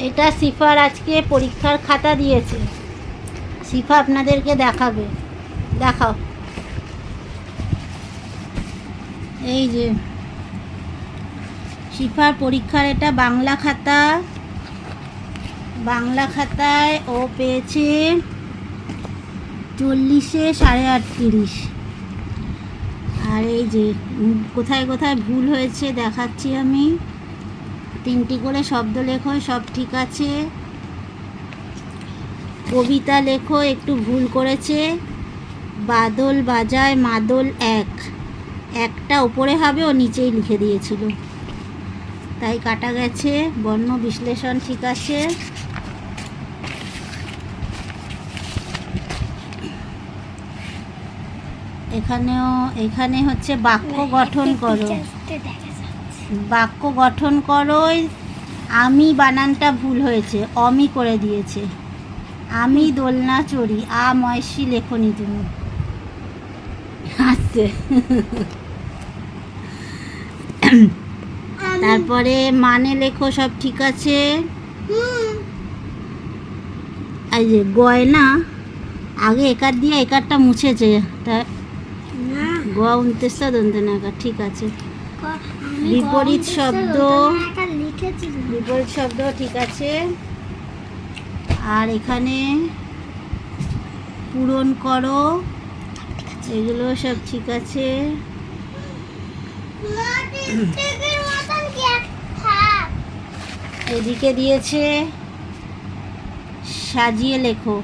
এটা সিফার আজকে পরীক্ষার খাতা দিয়েছে। সিফা আপনাদেরকে দেখাবে। দেখাও। এই যে শিফার পরীক্ষার এটা বাংলা খাতা। বাংলা খাতায় ও পেয়েছে চল্লিশে সাড়ে আটত্রিশ। আর এই যে, কোথায় কোথায় ভুল হয়েছে দেখাচ্ছি আমি। তিনটি করে শব্দ লেখো, সব ঠিক আছে? কবিতা লেখো, একটু ভুল করেছে। বাদল বাজায়, মাদল এক। একটা উপরে হবে, ও নিচেই লিখে দিয়েছিল। তাই কাটা গেছে, বর্ণ বিশ্লেষণ ঠিক আছে। এখানেও, এখানে হচ্ছে বাক্য গঠন করো। বাক্য গঠন করো আমি বানানটা ভুল হয়েছে অমি করে দিয়েছে। আমি দোলনা চড়ি আ ময়সী লেখনি তুমি। হাসছে। তারপরে মানে লেখো সব ঠিক আছে? এই যে গয়না আগে একার দিয়ে একারটা মুছেছে। তা গ উনত্রিশটা দন্তে নাকার ঠিক আছে। বিপরীত শব্দ। বিপরীত শব্দ ঠিক আছে। আর এখানে পূরণ করো। এগুলো সব ঠিক আছে। এদিকে দিয়েছে সাজিয়ে লেখো।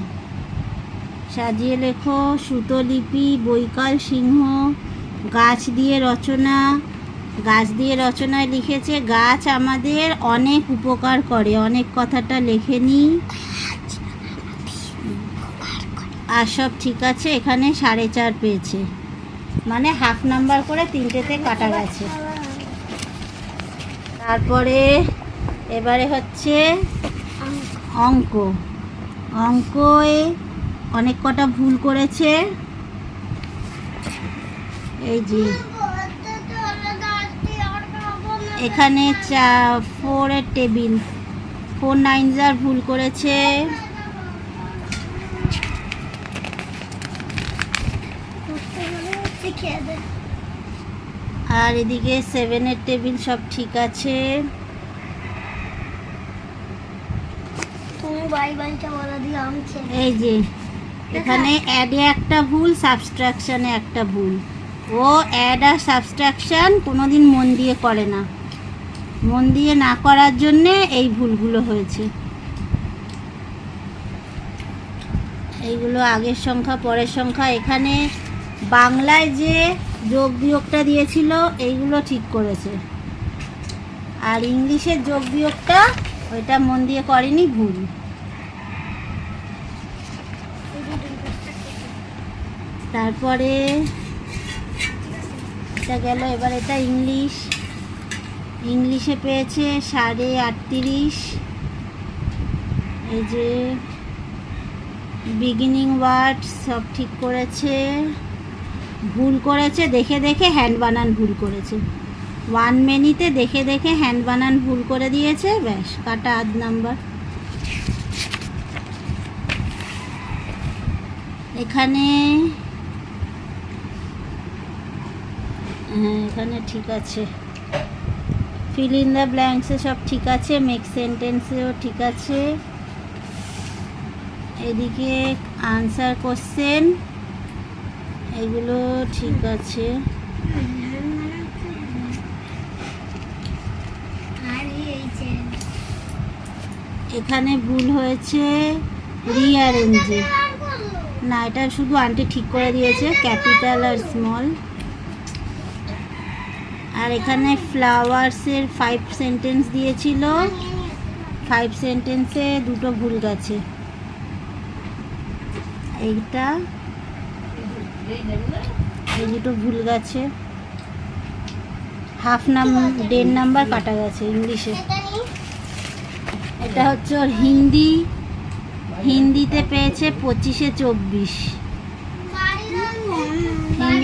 সাজিয়ে লেখো সুতলিপি বৈকাল সিংহ গাছ দিয়ে রচনা গাছ দিয়ে রচনায় লিখেছে, গাছ আমাদের অনেক উপকার করে। অনেক কথাটা লেখে লেখেনি আর সব ঠিক আছে? এখানে সাড়ে চার পেয়েছে। মানে হাফ নাম্বার করে তিনটেতে কাটা গেছে। তারপরে এবারে হচ্ছে অঙ্ক। অঙ্কয়ে অনেক কটা ভুল করেছে। এই যে এখানে চা ফোরের টেবিল। ফোর নাইন যার ভুল করেছে। আর এদিকে সেভেনের টেবিল সব ঠিক আছে। এই যে এখানে অ্যাডে একটা ভুল সাবস্ট্রাকশনে একটা ভুল। ও অ্যাড আর সাবস্ট্রাকশন কোনোদিন মন দিয়ে করে না। মন দিয়ে না করার জন্যে এই ভুলগুলো হয়েছে। এইগুলো আগের সংখ্যা, পরের সংখ্যা, এখানে বাংলায় যে যোগ বিয়োগটা দিয়েছিল, এইগুলো ঠিক করেছে। আর ইংলিশের যোগ বিয়োগটা, ওইটা মন দিয়ে করেনি, ভুল। তারপরে, এটা গেল, এবার এটা ইংলিশ। ইংলিশে পেয়েছে সাড়ে আটত্রিশ। এই যে বিগিনিং ওয়ার্ড সব ঠিক করেছে। ভুল করেছে, দেখে দেখে হ্যান্ড বানান ভুল করেছে। ওয়ান মেনিতে দেখে দেখে হ্যান্ড বানান ভুল করে দিয়েছে, ব্যাস, কাটা আধ নাম্বার। এখানে হ্যাঁ এখানে ঠিক আছে। ফিল দ্য ব্ল্যাঙ্কসে সব ঠিক আছে মেক সেন্টেন্সেও ঠিক আছে। এদিকে আনসার কোশ্চেন এগুলো ঠিক আছে। এখানে ভুল হয়েছে রিঅ্যারেঞ্জে না, এটা শুধু আন্টি ঠিক করে দিয়েছে ক্যাপিটাল আর স্মল আর এখানে ফ্লাওয়ার্সের ফাইভ সেন্টেন্স দিয়েছিল। ফাইভ সেন্টেন্সে দুটো ভুল গেছে। এইটা, এই দুটো ভুল গেছে। হাফ নাম দেড় নাম্বার কাটা গেছে ইংলিশে। এটা হচ্ছে ওর হিন্দি, হিন্দিতে পেয়েছে পঁচিশে চব্বিশ।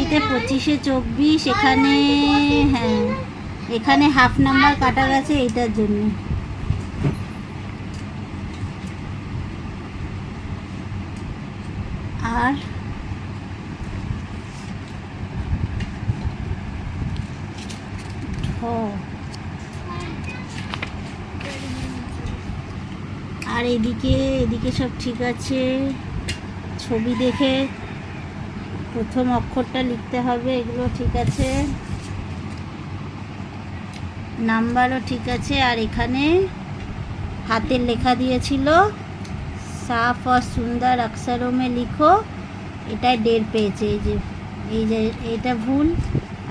কুড়িতে পঁচিশে চব্বিশ, এখানে হ্যাঁ এখানে হাফ নাম্বার কাটা গেছে এইটার জন্য। আর আর এদিকে এদিকে সব ঠিক আছে। ছবি দেখে প্রথম অক্ষরটা লিখতে হবে, এগুলো ঠিক আছে। নাম্বারও ঠিক আছে, আর এখানে হাতের লেখা দিয়েছিল, সাফ আর সুন্দর অক্ষরও মে লিখো, এটাই ডের পেয়েছে, এই যে এই যে এটা ভুল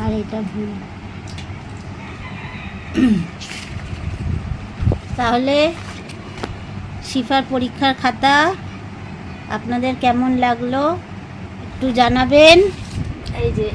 আর এটা ভুল। তাহলে শিফার পরীক্ষার খাতা, আপনাদের কেমন লাগল? একটু জানাবেন। এই যে